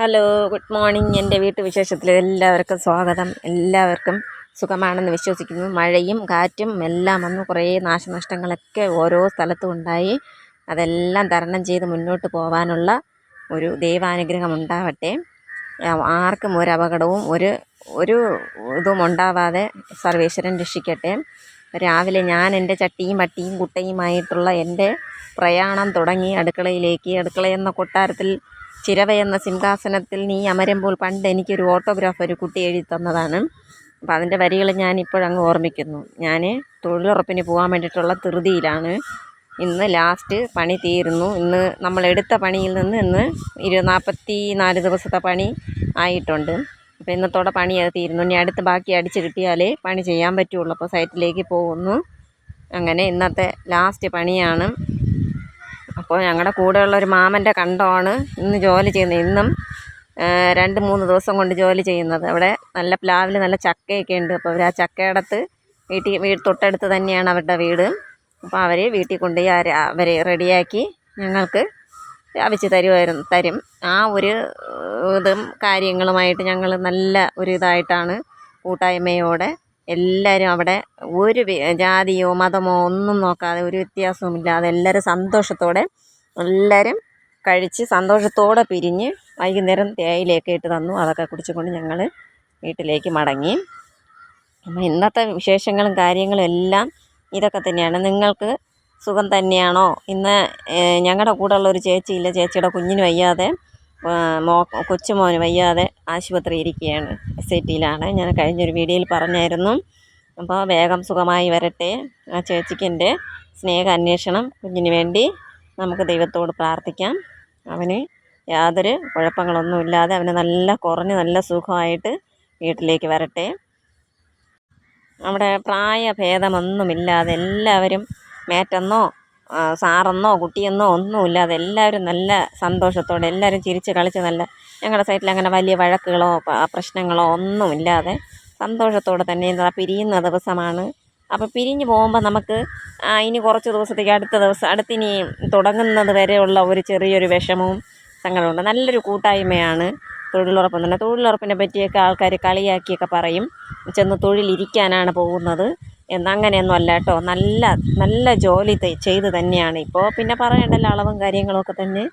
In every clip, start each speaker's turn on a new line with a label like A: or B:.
A: Hello good morning. എന്റെ വീട്ടുവിശേഷത്തിൽ എല്ലാവർക്കും സ്വാഗതം. എല്ലാവർക്കും സുഖമാണെന്ന് വിശ്വസിക്കുന്നു. മഴയും കാറ്റും എല്ലാം വന്നു. കുറേ നാശനഷ്ടങ്ങളൊക്കെ ഓരോ സ്ഥലത്തും ഉണ്ടായി. അതെല്ലാം തരണം ചെയ്ത് മുന്നോട്ട് പോകാനുള്ള ഒരു ദൈവാനുഗ്രഹം ഉണ്ടാവട്ടെ. ആർക്കും ഒരു അപകടവും ഒരു ഒരു ഇതും ഉണ്ടാവാതെ സർവേശ്വരൻ രക്ഷിക്കട്ടെ. രാവിലെ ഞാൻ എന്റെ ചട്ടിയും വട്ടിയും കുട്ടയുമായിട്ടുള്ള എന്റെ പ്രയാണം തുടങ്ങി അടുക്കളയിലേക്ക്. അടുക്കളയെന്ന കൊട്ടാരത്തിൽ ചിരവയെന്ന സിംഹാസനത്തിൽ നീ അമരുമ്പോൾ പണ്ട് എനിക്കൊരു ഓട്ടോഗ്രാഫ് ഒരു കുട്ടി എഴുതി തന്നതാണ്. അപ്പോൾ അതിന്റെ വരികൾ ഞാൻ ഇപ്പോഴങ്ങ് ഓർമ്മിക്കുന്നു. ഞാൻ തൊഴിലുറപ്പിന് പോകാൻ വേണ്ടിയിട്ടുള്ള ധൃതിയിലാണ്. ഇന്ന് ലാസ്റ്റ് പണി തീരുന്നു. ഇന്ന് നമ്മൾ എടുത്ത പണിയിൽ നിന്ന് ഇന്ന് ഇരു നാൽപ്പത്തി നാല് ദിവസത്തെ പണി ആയിട്ടുണ്ട്. അപ്പോൾ ഇന്നത്തോടെ പണി അത് തീരുന്നു. ഇനി അടുത്ത് ബാക്കി അടിച്ച് കിട്ടിയാലേ പണി ചെയ്യാൻ പറ്റുള്ളൂ. അപ്പോൾ സൈറ്റിലേക്ക് പോകുന്നു. അങ്ങനെ ഇന്നത്തെ ലാസ്റ്റ് പണിയാണ്. അപ്പോൾ ഞങ്ങളുടെ കൂടെയുള്ള ഒരു മാമന്റെ കണ്ടമാണ് ഇന്ന് ജോലി ചെയ്യുന്നത്. ഇന്നും രണ്ട് മൂന്ന് ദിവസം കൊണ്ട് ജോലി ചെയ്യുന്നത്. അവിടെ നല്ല പ്ലാവിൽ നല്ല ചക്കയൊക്കെ ഉണ്ട്. അപ്പോൾ അവർ ആ ചക്കയടത്ത് വീട്ടിൽ വീട് തൊട്ടടുത്ത് തന്നെയാണ് അവരുടെ വീട്. അപ്പോൾ അവർ വീട്ടിൽ കൊണ്ടുപോയി അവരെ റെഡിയാക്കി ഞങ്ങൾക്ക് അവിച്ച് തരുമായിരുന്നു തരും. ആ ഒരു ഇതും കാര്യങ്ങളുമായിട്ട് ഞങ്ങൾ നല്ല ഒരു ഇതായിട്ടാണ് കൂട്ടായ്മയോടെ എല്ലാവരും അവിടെ ഒരു ജാതിയോ മതമോ ഒന്നും നോക്കാതെ ഒരു വ്യത്യാസവും ഇല്ലാതെ എല്ലാവരും സന്തോഷത്തോടെ എല്ലാവരും കഴിച്ച് സന്തോഷത്തോടെ പിരിഞ്ഞ് വൈകുന്നേരം തേയിലയൊക്കെ ഇട്ട് തന്നു. അതൊക്കെ കുടിച്ചുകൊണ്ട് ഞങ്ങൾ വീട്ടിലേക്ക് മടങ്ങി. അപ്പോൾ ഇന്നത്തെ വിശേഷങ്ങളും കാര്യങ്ങളും എല്ലാം ഇതൊക്കെ തന്നെയാണ്. നിങ്ങൾക്ക് സുഖം തന്നെയാണോ? ഇന്ന് ഞങ്ങളുടെ കൂടെ ഉള്ള ഒരു ചേച്ചിയില്ല ചേച്ചിയുടെ കുഞ്ഞിന് വയ്യാതെ മോ കൊച്ചുമോന് വയ്യാതെ ആശുപത്രി ഇരിക്കുകയാണ്. എസ് ഐ ടിയിലാണ് ഞാൻ കഴിഞ്ഞൊരു വീഡിയോയിൽ പറഞ്ഞായിരുന്നു. അപ്പോൾ വേഗം സുഖമായി വരട്ടെ. ആ ചേച്ചിക്ക് എന്റെ സ്നേഹ അന്വേഷണം കുഞ്ഞിന് വേണ്ടി നമുക്ക് ദൈവത്തോട് പ്രാർത്ഥിക്കാം. അവന് യാതൊരു കുഴപ്പങ്ങളൊന്നുമില്ലാതെ അവന് നല്ല കുറഞ്ഞ് നല്ല സുഖമായിട്ട് വീട്ടിലേക്ക് വരട്ടെ. അവിടെ പ്രായഭേദമൊന്നുമില്ലാതെ എല്ലാവരും മേറ്റെന്നോ സാറെന്നോ കുട്ടിയെന്നോ ഒന്നുമില്ലാതെ എല്ലാവരും നല്ല സന്തോഷത്തോടെ എല്ലാവരും ചിരിച്ച് കളിച്ച് നല്ല ഞങ്ങളുടെ സൈറ്റിൽ അങ്ങനെ വലിയ വഴക്കുകളോ പ്രശ്നങ്ങളോ ഒന്നുമില്ലാതെ സന്തോഷത്തോടെ തന്നെ എന്താ പിരിയുന്ന ദിവസമാണ്. അപ്പോൾ പിരിഞ്ഞു പോകുമ്പോൾ നമുക്ക് ഇനി കുറച്ച് ദിവസത്തേക്ക് അടുത്ത ദിവസം അടുത്തിനി തുടങ്ങുന്നത് വരെയുള്ള ഒരു ചെറിയൊരു വിഷമവും സങ്കടമുണ്ട് നല്ലൊരു കൂട്ടായ്മയാണ്. തൊഴിലുറപ്പ് തന്നെ. തൊഴിലുറപ്പിനെ പറ്റിയൊക്കെ ആൾക്കാർ കളിയാക്കിയൊക്കെ പറയും. ചെന്ന് തൊഴിലിരിക്കാനാണ് പോകുന്നത്. എന്നങ്ങനെയൊന്നും അല്ല കേട്ടോ നല്ല നല്ല ജോലി ചെയ്ത് തന്നെയാണ് ഇപ്പോൾ പിന്നെ പറയണ്ടല്ലോ അളവും കാര്യങ്ങളൊക്കെ തന്നെ.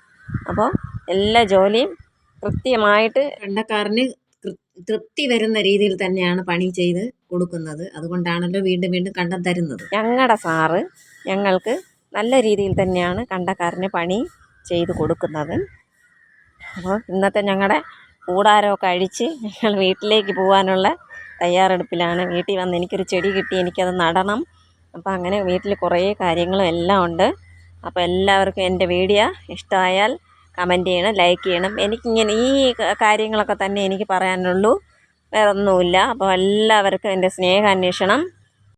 A: അപ്പോൾ എല്ലാ ജോലിയും കൃത്യമായിട്ട് വെണ്ടക്കാരന് തൃപ്തി വരുന്ന രീതിയിൽ തന്നെയാണ് പണി ചെയ്ത് കൊടുക്കുന്നത്. അതുകൊണ്ടാണല്ലോ വീണ്ടും വീണ്ടും കണ്ടം തരുന്നത്. ഞങ്ങളുടെ സാറ് ഞങ്ങൾക്ക് നല്ല രീതിയിൽ തന്നെയാണ് കണ്ടക്കാരന് പണി ചെയ്ത് കൊടുക്കുന്നത്. അപ്പോൾ ഇന്നത്തെ ഞങ്ങളുടെ കൂടാരമൊക്കെ അഴിച്ച് ഞങ്ങൾ വീട്ടിലേക്ക് പോകാനുള്ള തയ്യാറെടുപ്പിലാണ്. വീട്ടിൽ വന്ന് എനിക്കൊരു ചെടി കിട്ടി എനിക്കത് നടണം. അപ്പോൾ അങ്ങനെ വീട്ടിൽ കുറേ കാര്യങ്ങളും എല്ലാം ഉണ്ട്. അപ്പോൾ എല്ലാവർക്കും എന്റെ വീഡിയോ ഇഷ്ടമായാൽ കമന്റ് ചെയ്യണം ലൈക്ക് ചെയ്യണം. എനിക്കിങ്ങനെ ഈ കാര്യങ്ങളൊക്കെ തന്നെ എനിക്ക് പറയാനുള്ളൂ. വേറെ ഒന്നുമില്ല അപ്പോൾ എല്ലാവർക്കും എന്റെ സ്നേഹാന്വേഷണം.